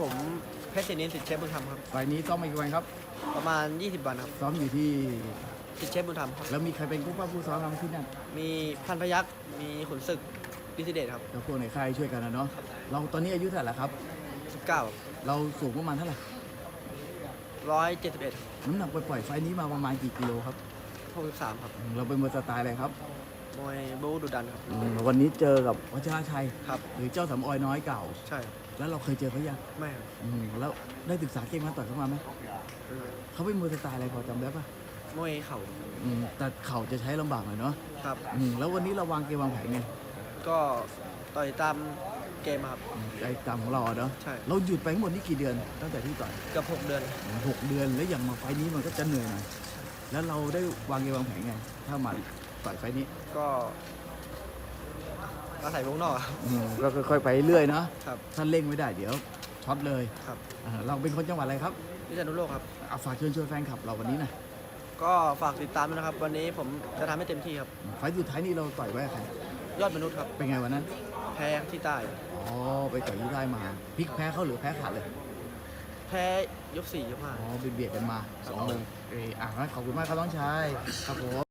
ผมเพชรศรีนินสิทธิ์เชฟบุญธรรมครับ ไฟล์นี้ซ้อมมากี่วันครับ ประมาณ 20 วันครับซ้อมอยู่ที่ สิทธิ์เชฟบุญธรรมครับ แล้วมีใครเป็นผู้ป้าผู้ซ้อมเราที่นั่นมีพันพยักษ์มีขุนศึกพิสิเดชครับ แล้วพวกในค่ายช่วยกันนะเนาะ เราตอนนี้อายุเท่าไหร่แล้วครับ 19 เราสูงประมาณเท่าไหร่ 171 น้ำหนักปล่อยๆไฟล์นี้มาประมาณกี่กิโลครับ 63ครับอืมเราเป็นมวยสไตล์อะไรครับ มวยบูดุดันครับ อืมวันนี้เจอกับวัชรชัย ครับ หรือเจ้าสำออยน้อยเก่า ใช่ครับแล้วเราเคยเจอเขายังไม่ครับอืมแล้วได้ศึกษาเก่งมาต่อยเขามาไหมเขาเป็นมวยสไตล์อะไรพอจำได้ปะมวยเข่าอืมแต่เข่าจะใช้ลำบากหน่อยเนาะครับ อืมแล้ววันนี้เราวางเกมวางแผนไงก็ต่อยตามเกมครับ อืมใจตามของเราอะเนาะใช่ เราหยุดไปทั้งหมดนี่กี่เดือน ตั้งแต่ที่ต่อยเกือบ6เดือนหกเดือนแล้วอย่างมาไฟล์นี้มันก็จะเหนื่อยหน่อยแล้วเราได้วางเกมวางแผนไง ถ้ามา ต่อยไฟล์นี้ก็อาศัยวงนอกครับอืมก็ค่อยๆไปเรื่อยเนาะครับถ้าเร่งไม่ได้เดี๋ยวช็อตเลยครับ อ่าเราเป็นคนจังหวัดอะไรครับพิษณุโลกครับ เอาฝากเชิญชวนแฟนคลับเราวันนี้หนะก็ฝากติดตามด้วยนะครับ วันนี้ผมจะทำให้เต็มที่ครับ ไฟล์สุดท้ายนี้เราต่อยไว้กับใครยอดมนุษย์ครับ เป็นไงวันนั้น แพ้ที่ใต้ อ๋อไปต่อยยี่ได้มาพลิกแพ้เขาหรือแพ้ขาดเลย แพ้ยกสี่ยกห้า อ๋อเบียดๆกันมาสองเลยเอออะงั้นขอบคุณมากครับน้องชายครับผม